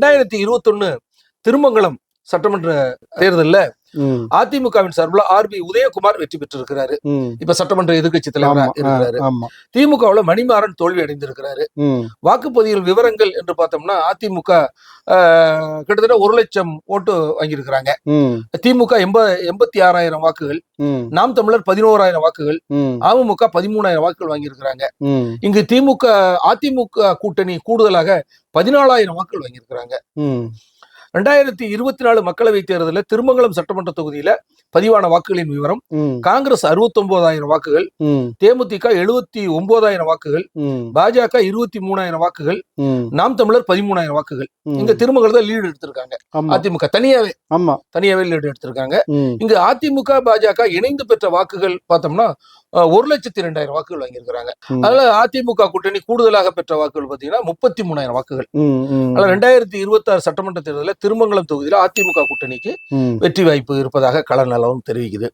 ரெண்டாயிரத்தி இருபத்தொன்னு திருமங்கலம் சட்டமன்ற தேர்தலில் அதிமுகவின் சார்பில் ஆர்பி உதயகுமார் வெற்றி பெற்றிருக்கிறாரு. இப்ப சட்டமன்ற எதிர்க்கட்சி தலைவரா ஆமா, ஆ, இருக்கிறாரு. திமுகவுல மணிமாறன் தோல்வி அடைந்திருக்கிறாரு. வாக்குப்பதிவு விவரங்கள் என்று பார்த்தோம்னா அதிமுக கிட்டத்தட்ட ஒரு லட்சம் ஓட்டு வாங்கியிருக்கிறாங்க. திமுக எண்ப எண்பத்தி ஆறாயிரம் வாக்குகள். நாம் தமிழர் பதினோராயிரம் வாக்குகள். அமமுக பதிமூணாயிரம் வாக்குகள் வாங்கியிருக்கிறாங்க. இங்கு திமுக அதிமுக கூட்டணி கூடுதலாக பதினாலாயிரம் வாக்குகள் வாங்கியிருக்கிறாங்க. ரெண்டாயிரத்தி இருபத்தி நாலு மக்களவைத் தேர்தலில் திருமங்கலம் சட்டமன்ற தொகுதியில பதிவான வாக்குகளின் விவரம் காங்கிரஸ் அறுபத்தொன்பதாயிரம் வாக்குகள் ம், தேமுதிக எழுபத்தி ஒன்பதாயிரம் வாக்குகள் பாஜக இருபத்தி மூணாயிரம் வாக்குகள் நாம் தமிழர் பதிமூணாயிரம் வாக்குகள். இங்க திருமங்கலத்தை லீடு எடுத்திருக்காங்க. அதிமுக தனியாவே ஆமா. தனியாவே லீடு எடுத்திருக்காங்க. இங்கு அதிமுக பாஜக இணைந்து பெற்ற வாக்குகள் பார்த்தோம்னா ஒரு லட்சத்தி ரெண்டாயிரம் வாக்குகள் வாங்கியிருக்கிறாங்க. அதனால அதிமுக கூட்டணி கூடுதலாக பெற்ற வாக்குகள் பாத்தீங்கன்னா முப்பத்தி மூணாயிரம் வாக்குகள். அதனால ரெண்டாயிரத்தி இருபத்தி ஆறு சட்டமன்ற தேர்தலில் திருமங்கலம் தொகுதியில அதிமுக கூட்டணிக்கு வெற்றி வாய்ப்பு இருப்பதாக கள நிலவரம் தெரிவிக்குது.